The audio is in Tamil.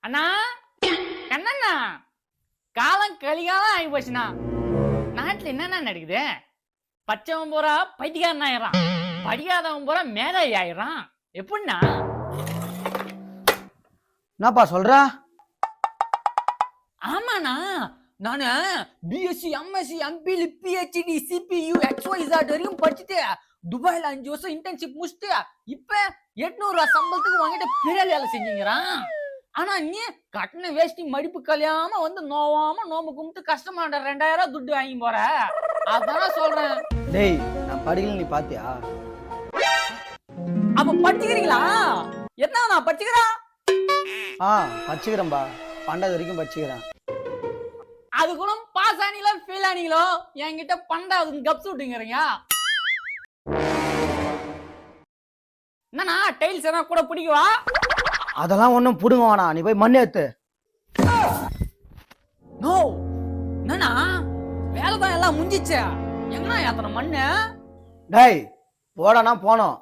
அண்ணா கண்ணண்ணா. காலம் கலிகாலம் ஆகி போச்சுண்ணா. நாட்டுல என்னண்ணா நடக்குது? பச்சவன் பூரா பைத்தியக்காரன் ஆயிடுறான். படிக்காதவன் பூரா மேதாவி ஆயிடுறான். எப்படின்னா என்னப்பா சொல்ற? ஆமாண்ணா. நானு BSc MSc MPhil PhD CPU எக்ஸ்ஒய்சாட் வரைக்கும் படிச்சுட்டு துபாயில அஞ்சு வருஷம் இன்டர்ன்ஷிப் முடிச்சுட்டு இப்ப எட்நூறு ரூபா சம்பளத்துக்கு வாங்கிட்டு பெரிய வேலை செஞ்சுங்கிறான். ஆனா நீ கட்டின வேஷ்டி மடிப்பு கழியாம வந்து நோவாம நோம்பு கும்பிட்டு கஷ்டமாண்ட ரெண்டாயிரம் ரூபாய் துட்டு வாங்கி போற. அதான் சொல்றேன். டேய் நான் படிக்கல நீ பாத்தியா? அப்ப படிச்சுக்கிறீங்களா? என்ன நான் படிச்சுக்கிறேன் ஆ படிச்சுக்கிறேன்பா. பன்னெண்டாவது வரைக்கும் படிச்சுக்கிறேன். அது கூட பாஸ் ஆனீங்களோ ஃபெயில் ஆனீங்களோ? என்கிட்ட பண்டாவது கப்ஸ் விட்டுங்கிறீங்க. என்னண்ணா டைல்ஸ் எதனா கூட பிடிக்கவா? அதெல்லாம் ஒன்றும் புடுங்க வேணாம் நீ போய் மண் ஏத்து. நோ என்னண்ணா? வேலை தான் எல்லாம் முடிஞ்சிச்சு. எங்கண்ணா ஏத்தன மண்ணு? டேய் போடனா போனோம்.